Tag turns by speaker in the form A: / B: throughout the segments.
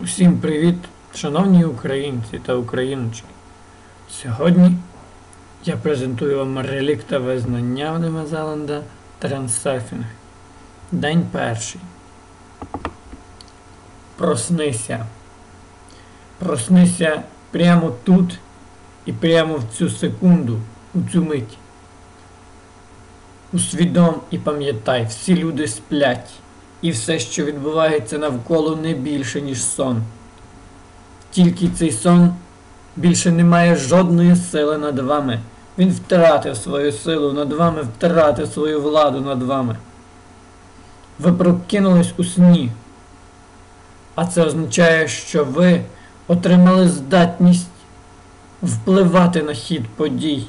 A: Усім привіт, шановні українці та україночки. Сьогодні я презентую вам релікта визнання в Новозеланда Трансерфінг. День перший. Проснися. Проснися прямо тут і прямо в цю секунду, у цю мить. Усвідом і пам'ятай, всі люди сплять, і все, що відбувається навколо, не більше, ніж сон. Тільки цей сон більше не має жодної сили над вами. Він втратив свою силу над вами, втратив свою владу над вами. Ви прокинулись у сні. А це означає, що ви отримали здатність впливати на хід подій.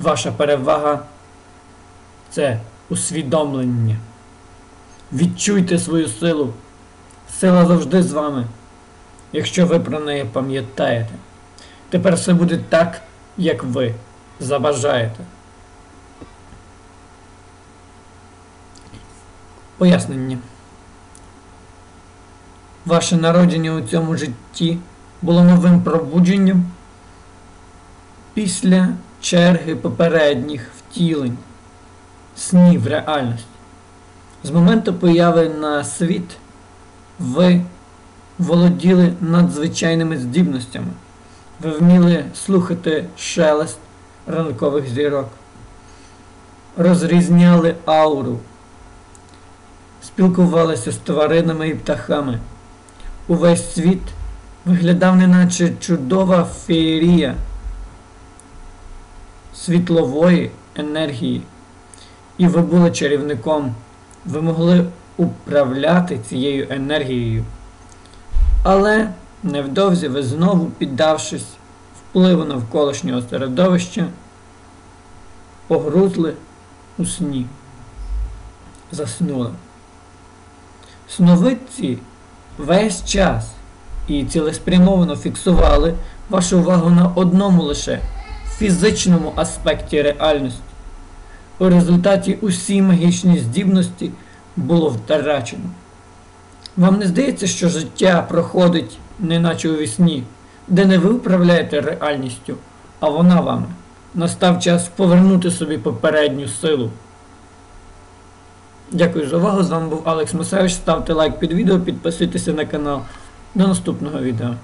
A: Ваша перевага це усвідомлення. Відчуйте свою силу. Сила завжди з вами, якщо ви про неї пам'ятаєте. Тепер все буде так, як ви забажаєте. Пояснення. Ваше народження у цьому житті було новим пробудженням після черги попередніх втілень, снів реальності. З моменту появи на світ ви володіли надзвичайними здібностями. Ви вміли слухати шелест ранкових зірок, розрізняли ауру, спілкувалися з тваринами і птахами. Увесь світ виглядав неначе чудова феєрія світлової енергії. І ви були чарівником. Ви могли управляти цією енергією. Але невдовзі ви знову, піддавшись впливу навколишнього середовища, погрузли у сні. Заснули. Сновидці весь час і цілеспрямовано фіксували вашу увагу на одному лише фізичному аспекті реальності. У результаті усі магічні здібності було втрачено. Вам не здається, що життя проходить неначе у вісні, де не ви управляєте реальністю, а вона вами. Настав час повернути собі попередню силу. Дякую за увагу. З вами був Алекс Масевич. Ставте лайк під відео, підписуйтеся на канал. До наступного відео.